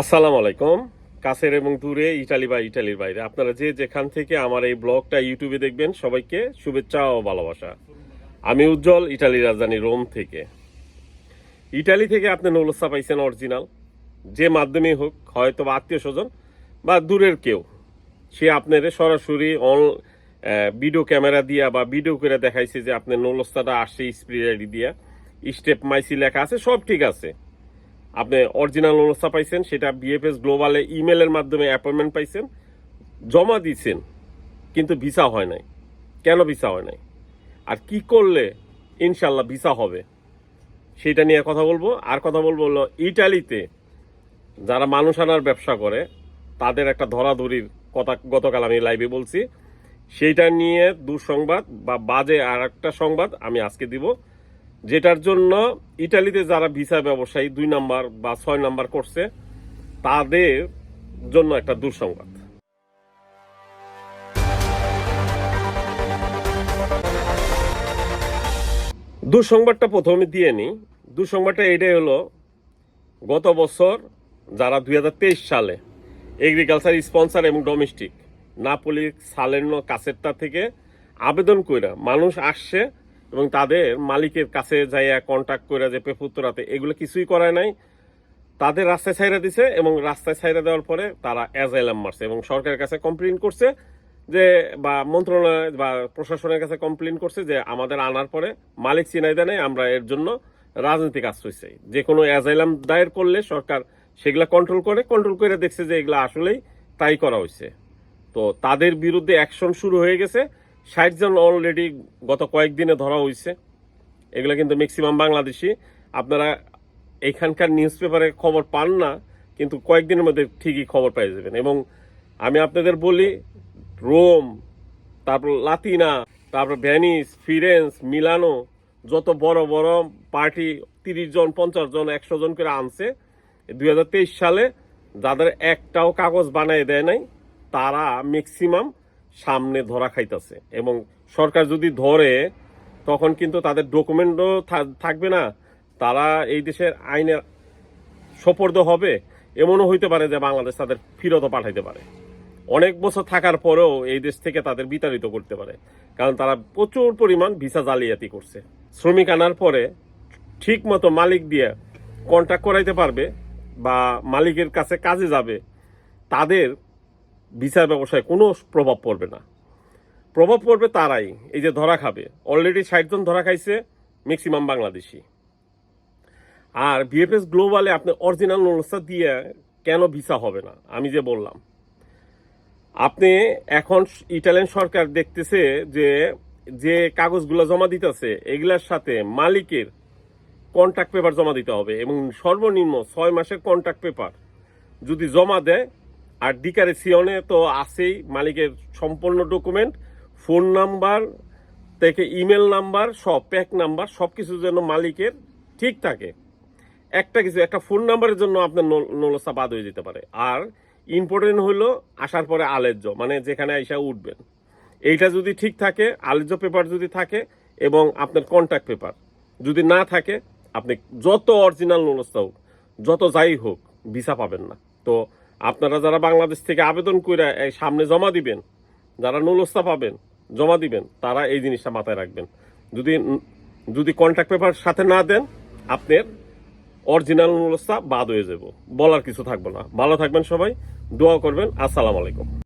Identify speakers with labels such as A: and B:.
A: আসসালামু আলাইকুম। কাছের এবং দূরে, ইটালি বা ইটালির বাইরে। আপনারা যে যেখান থেকে আমার এই ব্লগটা ইউটিউবে দেখবেন, সবাইকে শুভেচ্ছা ও ভালোবাসা। আমি উজ্জ্বল, ইটালির রাজধানী রোম থেকে। ইটালি থেকে আপনি নৌলসা পাইছেন অরিজিনাল। যে মাধ্যমে হোক, হয়তো বা আত্মীয় স্বজন বা দূরের কেউ, সে আপনাদের সরাসরি অন ভিডিও ক্যামেরা দিয়া বা ভিডিও করে দেখাইছে যে আপনার নৌলস্তাটা আসছে স্প্রে আইডি দিয়া। স্টেপ মাইসি লেখা আছে, সব ঠিক আছে। আপনি অরিজিনাল অনুস্থা পাইছেন, সেটা বিএফএস গ্লোবালে ইমেলের মাধ্যমে অ্যাপয়েন্টমেন্ট পাইছেন, জমা দিয়েছেন কিন্তু ভিসা হয় নাই। কেন ভিসা হয় নাই? আর কি করলে ইনশাল্লাহ ভিসা হবে? সেটা নিয়ে কথা বলব। আর কথা বলব হলো ইটালিতে যারা মানুষ আনার ব্যবসা করে, তাদের একটা ধরাধরির কথা গতকাল আমি লাইভে বলছি। সেইটা নিয়ে দুঃসংবাদ বা বাজে আর একটা সংবাদ আমি আজকে দিব। যেটার জন্য ইটালিতে যারা ভিসা ব্যবসায়ী দুই নাম্বার বা ছয় নাম্বার করছে, তাদের জন্য একটা দুঃসংবাদ। দুঃসংবাদটা প্রথমে দিয়ে নিই দুঃসংবাদটা এটাই হলো, গত বছর যারা দু হাজার তেইশ সালে এগ্রিকালচার স্পন্সার এবং ডোমেস্টিক নাপলি সালের্ন কাছেরটা থেকে আবেদন কইরা মানুষ আসছে এবং তাদের মালিকের কাছে যাইয়া কন্ট্যাক্ট করে যে পেপুত্তরাতে এগুলো কিছুই করায় নাই, তাদের রাস্তায় ছাইরা দিছে এবং রাস্তায় ছাইরা দেওয়ার পরে তারা অ্যাজাইলাম মারছে এবং সরকারের কাছে কমপ্লেন করছে যে বা মন্ত্রণালয় বা প্রশাসনের কাছে কমপ্লেন করছে যে আমাদের আনার পরে মালিক চিনাই দেয় আমরা এর জন্য রাজনৈতিক আশ্রয় চাই যে কোনো অ্যাজাইলাম দায়ের করলে সরকার সেগুলা কন্ট্রোল করে কন্ট্রোল করে দেখছে যে এগুলো আসলেই তাই করা হয়েছে তো তাদের বিরুদ্ধে অ্যাকশন শুরু হয়ে গেছে। ষাট জন অলরেডি গত কয়েকদিনে ধরা হয়েছে। এগুলো কিন্তু ম্যাক্সিমাম বাংলাদেশি। আপনারা এখানকার নিউজ পেপারে খবর পান না, কিন্তু কয়েকদিনের মধ্যে ঠিকই খবর পেয়ে যাবেন। এবং আমি আপনাদের বলি রোম তারপর লাতিনা তারপর ভ্যানিস ফিরেন্স মিলানো যত বড় বড় পার্টি তিরিশ জন, পঞ্চাশ জন, একশো জন করে আনছে দু হাজার তেইশ সালে যাদের একটাও কাগজ বানায় দেয় নাই, তারা ম্যাক্সিমাম সামনে ধরা খাইতেছে। এবং সরকার যদি ধরে, তখন কিন্তু তাদের ডকুমেন্টও থাকবে না। তারা এই দেশের আইনের সোপর্দ হবে। এমনও হইতে পারে যে বাংলাদেশ তাদের ফিরতও পাঠাইতে পারে। অনেক বছর থাকার পরেও এই দেশ থেকে তাদের বিতাড়িত করতে পারে। কারণ তারা প্রচুর পরিমাণ ভিসা জালিয়াতি করছে। শ্রমিক আনার পরে ঠিক মতো মালিক দিয়ে কন্ট্যাক্ট করাইতে পারবে বা মালিকের কাছে কাজে যাবে, তাদের ভিসার ব্যবসায় কোনো প্রভাব পড়বে না। প্রভাব পড়বে তারাই। এই যে ধরা খাবে। অলরেডি ষাট জন ধরা খাইছে ম্যাক্সিমাম বাংলাদেশি। আর বিএফএস গ্লোবালে আপনি অরিজিনাল নোটসটা দিয়ে কেন ভিসা হবে না? আমি যে বললাম। আপনি এখন ইটালিয়ান সরকার দেখতেছে যে যে কাগজগুলো জমা দিতেছে, এগুলার সাথে মালিকের কন্ট্যাক্ট পেপার জমা দিতে হবে এবং সর্বনিম্ন ছয় মাসের কন্ট্যাক্ট পেপার যদি জমা দেয় আর ডিকারে সিয়নে তো আছেই মালিকের সম্পূর্ণ ডকুমেন্ট ফোন নাম্বার থেকে ইমেল নাম্বার সব প্যাক নাম্বার সব কিছু যেন মালিকের ঠিক থাকে। একটা কিছু, একটা ফোন নাম্বারের জন্য আপনার নলসা বাদ হয়ে যেতে পারে। আর ইম্পর্টেন্ট হলো আসার পরে আলেজ্য মানে যেখানে আইসা উঠবেন। এইটা যদি ঠিক থাকে, আলেজ্য পেপার যদি থাকে এবং আপনার কন্ট্যাক্ট পেপার যদি না থাকে, আপনি যত অরিজিনাল নলস্তা হোক, যত যাই হোক, ভিসা পাবেন না। তো আপনারা যারা বাংলাদেশ থেকে আবেদন করে এই সামনে জমা দিবেন, যারা নুলস্থা পাবেন, জমা দিবেন, তারা এই জিনিসটা মাথায় রাখবেন। যদি যদি কন্ট্যাক্ট পেপার সাথে না দেন, আপনার অরিজিনাল নুলস্থা বাদ হয়ে যাব। বলার কিছু থাকবে না। ভালো থাকবেন সবাই, দোয়া করবেন। আসসালামু আলাইকুম।